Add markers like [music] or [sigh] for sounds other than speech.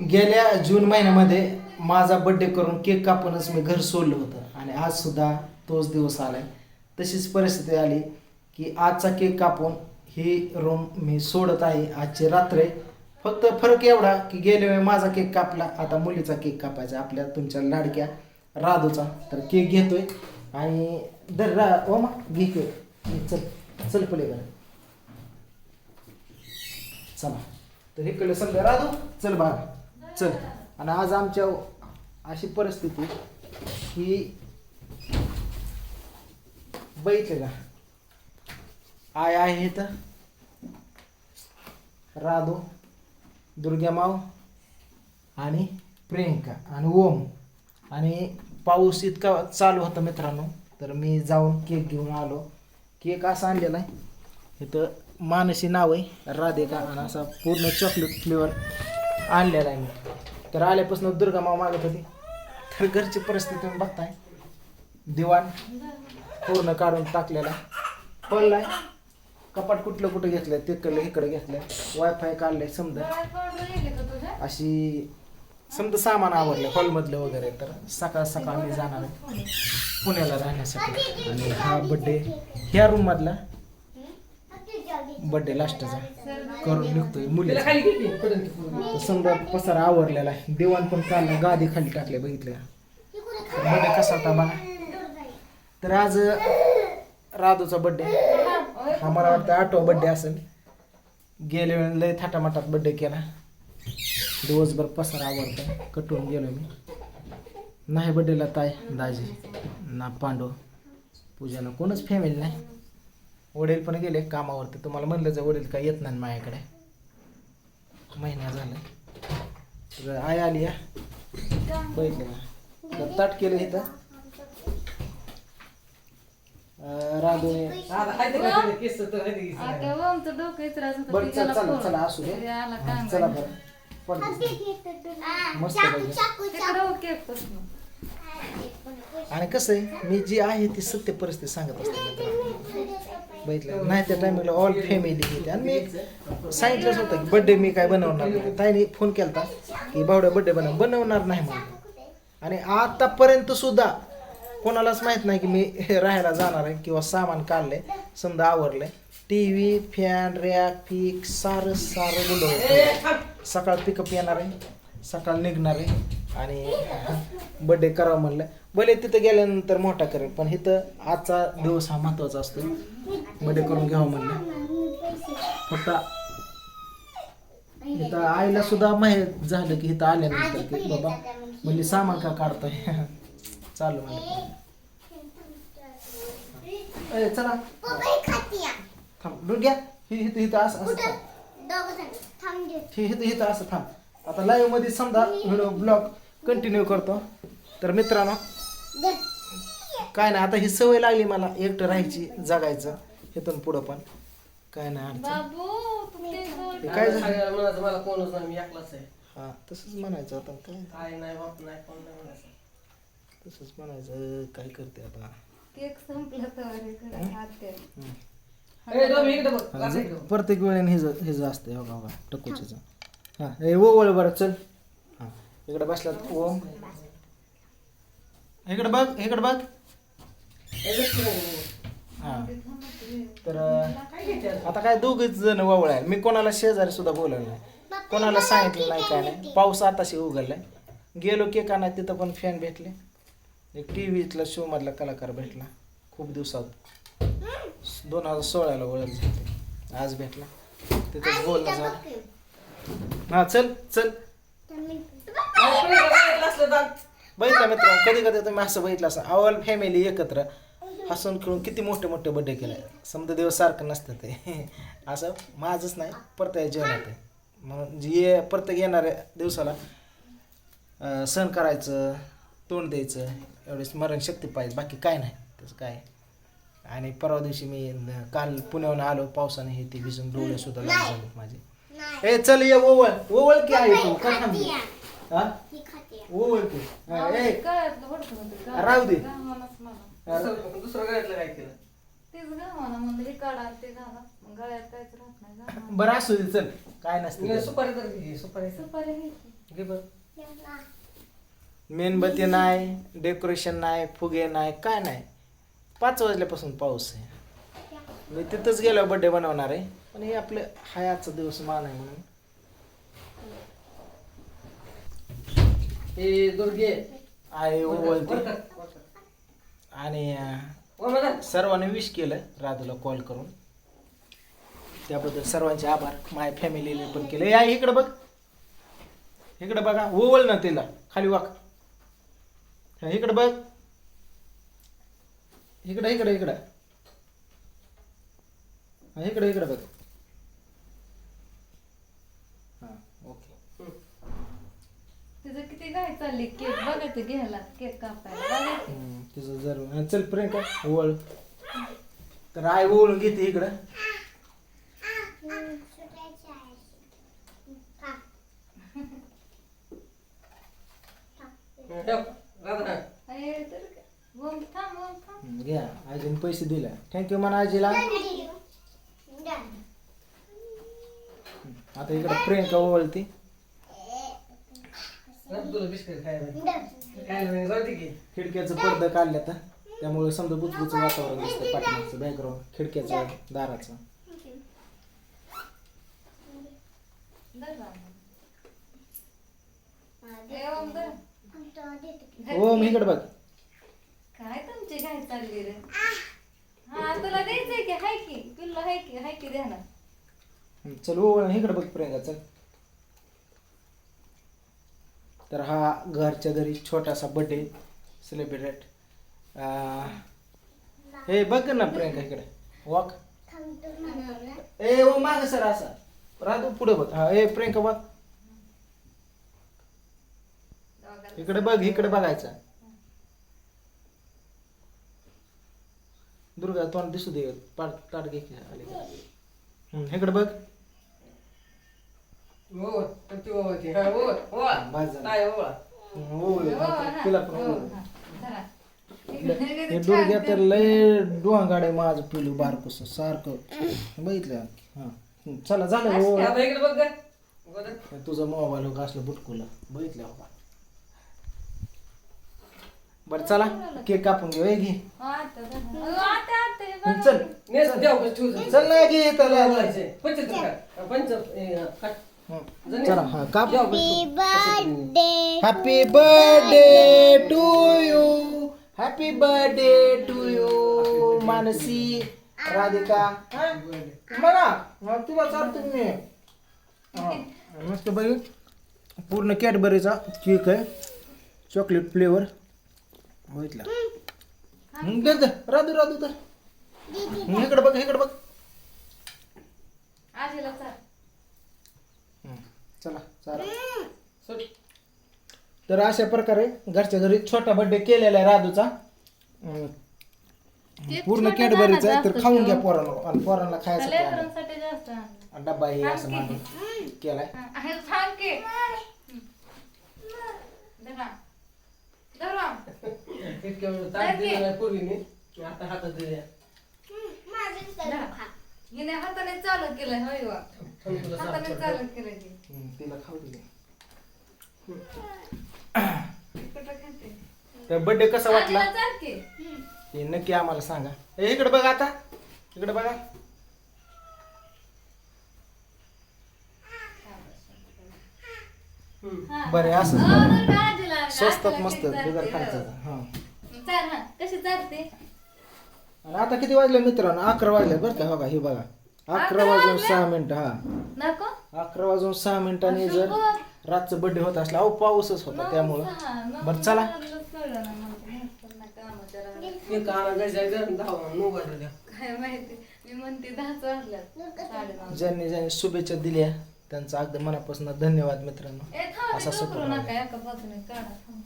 गेल्या जून महिन्यामध्ये माझा बड्डे करून केक कापूनच मी घर सोडलं होतं. आणि आज सुद्धा तोच दिवस आलाय. तशीच परिस्थिती आली की आजचा केक कापून ही रूम मी सोडत आहे. आजची रात्र आहे. फक्त फरक एवढा की गेल्या वेळी माझा केक कापला. आता मुलीचा केक कापायचा आपल्या तुमच्या लाडक्या राधूचा. तर केक घेतोय. आणि दर रा ओमा घे केक घे, चल चल पलीकडे चला. तर इकडे समजा राधू चल बाळा चल. आणि आज आमच्या अशी परिस्थिती की बघितले का? आय आहे तर राधू दुर्गामाव आणि प्रियंका आणि ओम. आणि पाऊस इतका चालू होता मित्रांनो तर मी जाऊन केक घेऊन आलो. केक असा आणलेला आहे. इथं मानसी नाव आहे राधिका आणि असा पूर्ण चॉकलेट फ्लेवर आणलेला आहे मी तर आल्यापासून दुर्गा माव मागत होती. तर घरची परिस्थिती तुम्ही बघताय. दिवाण पूर्ण काढून टाकलेला. पडलाय. कपाट कुठलं कुठं घेतलं तिकडलं इकडे घेतलं वायफाय काढलंय समजा. अशी समजा सामान आवडलं हॉलमधलं वगैरे तर सकाळ सकाळ मी जाणार आहे पुण्याला राहण्यासाठी. आणि हा बड्डे ह्या रूम मधला बड्डे लास्टचा करून निघतोय तर समजा पसारा आवरलेला आहे. दिवाण पण काढला गादी खाली टाकले बघितले तर बड्डे कसा होता बघा. तर आज राधूचा बड्डे हा मला वाटतं आठवा बड्डे असेल. गेल्या वेळेला लय थाटामाटात बड्डे केला. दिवसभर पसारा आवडतं कटून गेलो मी. नाही बड्डेला ताय दाजी ना पांडू पूजाला कोणच फॅमिली नाही. वडील पण गेले कामावरती. तुम्हाला म्हणलं जर वडील काय येत नाही माझ्याकडे. महिना झाला. आय आली या बघितलं का? तर ताट केलं इथं. बरं चल चला चला असू दे. चला बरं. मस्त पाहिजे आणि कसं आहे मी जी आहे ती सत्य परिस्थिती सांगत असते मित्रांनो. बघितलं. नाही त्या टायमिंगला ऑल फॅमिली घेते आणि मी सांगितलंच होतं की बड्डे मी काय बनवणार नाही. ताईने फोन केला की बावड्या बड्डे बनव बनवणार नाही म्हणून. आणि आतापर्यंत सुद्धा कोणालाच माहीत नाही की मी [laughs] राहायला जाणार आहे किंवा सामान काढलंय. समजा आवरलंय. टी व्ही फॅन रॅक पीक सारं सारं गुंड सकाळ पिकअप येणार आहे. सकाळ निघणार आहे. आणि [laughs] बड्डे करावं म्हणलं. भले तिथं गेल्यानंतर मोठा करेल पण इथं आजचा दिवस हा महत्त्वाचा असतो. बड्डे करून घ्यावं म्हणलं. फक्त इथं आईला सुद्धा माहीत झालं की इथं आल्यानंतर की बाबा म्हणजे सामान का काढतोय? [laughs] चालू म्हणजे चला. थांब डुग्या ही इथं इथं असं असं. हे इथं इथं असं थांब. आता लाईव्हमध्ये समजा व्हिडिओ ब्लॉग कंटिन्यू करतो. तर मित्रांनो काय नाही आता ही सवय लागली मला एकटं राहायची जगायचं इथून पुढं पण. काय नाही अडचण. हे काय झालं? म्हणायचं मला कोणच नाही मी एकलाच आहे. हा तसंच म्हणायचं आता काय? आई नाही बाप नाही कोण नाही म्हणायचं. तसंच म्हणायचं काय करते आता? केक संपला तर अरे खरं आत्या. हम्म. ए, डोमी, इकडे बघ. हा, लाथा जे इकडे बघ. प्रत्येक वेळेने हिज हिज असते हो बाबा टकोचीचं हा. हे ओवळ बरं चल. हा इकडे बसला ओम इकडे बघ इकडे बघ. हा. तर आता काय दोघच जण वावळ आहे मी कोणाला शेजारी सुद्धा बोलवलं नाही. कोणाला सांगितलं नाही काय नाही. पाऊस आताशी उघडलाय. गेलो की का नाही तिथं पण फॅन भेटले. एक टी व्हीतला शो मधला कलाकार भेटला. खूप दिवसात दोन हजार सोळाला ओळख आज भेटला. तिथं बोलणं झालं. हा चल चल. बघितलं मित्र कधी कधी तुम्ही असं बघितलं असं आवल फॅमिली एकत्र. हसून खेळून किती मोठे मोठे बड्डे केले. समजा दिवस सारखं नसतं ते. [laughs] असं माझंच नाही प्रत्येक जेवणात आहे. म्हणून जे प्रत्येक येणाऱ्या दिवसाला सण करायचं तोंड द्यायचं एवढी स्मरणशक्ती पाहिजे बाकी काय नाही तसं काय. आणि परवा दिवशी मी काल पुण्याहून आलो पावसाने हे ते भिजून डोळे सुद्धा झालेत माझे. ए चल ये ओवळ ओवळ की आहे तू हा? हा, ए. गळ्यात- राहू दे. गव्हाणच मला. दुसरं दुसरं गळ्यातलं काय केलं? तेच गव्हाणं म्हणलं हे काढा ते घाला मग गळ्यात काहीच राहत नाही. बरं असू दे चल. काय मी नसते सुपारी तर घे, सुपारी. सुपारी घ्यायची घे बरं. मेणबत्ती नाही डेकोरेशन नाही फुगे नाही काय नाही. पाच वाजल्यापासून पाऊस आहे. मी तिथंच गेलो बड्डे बनवणार आहे. पण हे आपलं हाय आजचा दिवस मान आहे म्हणून. हे दुर्गे. वर कर. आणि. सर्वांनी विश केलं राधूला कॉल करून. त्याबद्दल सर्वांचे आभार. माय फॅमिलीने पण केलं. या इकडं बघ. इकडं बघा. ओवळ ना तिला. खाली वाक. इकडं बघ. इकडं इकडं इकडं. इकडं इकडं बघ हा ओके तिचं किती घाई चालली केक बघायचं घ्यायला. केक कापायला. बघायचं हम्म, तिचं जर हा, चल प्रियंका ओवळ. तर आई ओवळून घेते इकडं. ठेव. राधा. अरे तर काय? ओम थांब ओम थांब. हम्म, घ्या. आजीने पैसे दिले. थँक्यू म्हणा आजीला. आता इकडे प्रियंका ओवळती. राधा, तुला बिस्किट खायला. खायला नाही जाऊ दे की. खिडक्याचं पडदं काढलं तर त्यामुळे समजा बुचबुच वातावरण दिसतं पाठीमागचं बॅकग्राऊंड खिडक्याचं दाराचं. धर. ओम इकडे बघ. काय तुमची घाई चालली रे? हा तुला द्यायचंय की? हाय की? पिल्लू हाय की? हाय की देणार हम्म, चल ओवळ इकडे बघ प्रियंका चल. तर हा घरच्या घरी छोटासा बर्थडे सेलिब्रेट हे बघ ना प्रियंका इकडे. वॉक ए ओ माग सर असा. राहतो पुढे बघ. हा ए प्रियंका बघ इकडे बघ इकडे बघायचा. दुर्गा तोंड दिसू दे. पाट ताट घे इकडे बघ. ओळ. ओवायची? हा, ओळ. ओळ. बस झालं. नाही, ओळ. हम्म, ओवळ. हो, हा. तिला पण हो. हा. हे तर लय डोंगाडे माझं पिलू बारकस सारखं बघितलं हा चला झालं ओवळ. आता इकडे बघ गं. बघ गं. हे तुझा मोबाईल असलं बुटकुला बघितलं हो बरं चला केक कापून घेऊ हे घे हो, आता धरा. अहो, आता, आता, हे बघा. चल नेस, देव बस, ठेवू जा. चल ना घे त्याला. पंच ए, काट. चला हा काप. Happy birthday to you happy birthday to you Manasi Radhika? मला? तुला चालतो मी. मस्त बाई. पूर्ण कॅडबरीचा केक आहे. Chocolate flavour. बघितला. दे राधू राधू तर इकडे बघ इकडे बघ. चाल. चला सुट. तर अशा प्रकारे घरच्या घरी छोटा बर्थडे केलेला आहे राधूचा अं, पूर्ण कॅडबरीचा आहे तर खाऊन घ्या. पोरांना आणि पोरांना खायसाठी आणलं. लेकरांसाठी जास्त आणलं. आणि डब्बा हे असं मागे केलाय हा, आहे, थांब की. धरा. धरा. इतक्या वेळ ताट. आता हातात दिल्या. हिने हाताने चालू केलंय होय वा. थांब तुला हाताने साफ चालू केलंय ते. हं, तिला खाऊ दिले कुठं खाते? तर बर्थडे कसा वाटला आजीला चाल की. हे नक्की आम्हाला सांगा ए, इकडे बघा आता इकडे बघा. हा. बरं असं हो, बरं का आजीला? स्वस्तात आजीला मस्त केक बिगर चालते, हो. हा चाल हा. कशी चालते आणि आता किती वाजले मित्रांनो अकरा वाजले बरं का हो का हे बघा अकरा वाजून? सहा मिनिटं हा नको अकरा वाजून सहा मिनिटांनी जर. रातचं बर्थडे होत असला अहो पाऊसच होता त्यामुळं बरं चला जायचं. काय माहिती मी म्हणते दहाच वाजल्यात साडेनऊ. ज्यांनी ज्यांनी शुभेच्छा दिल्या त्यांचा अगदी मनापासून धन्यवाद मित्रांनो ए, थांब, असा ते करू. नका एका बाजूने काढा थांब.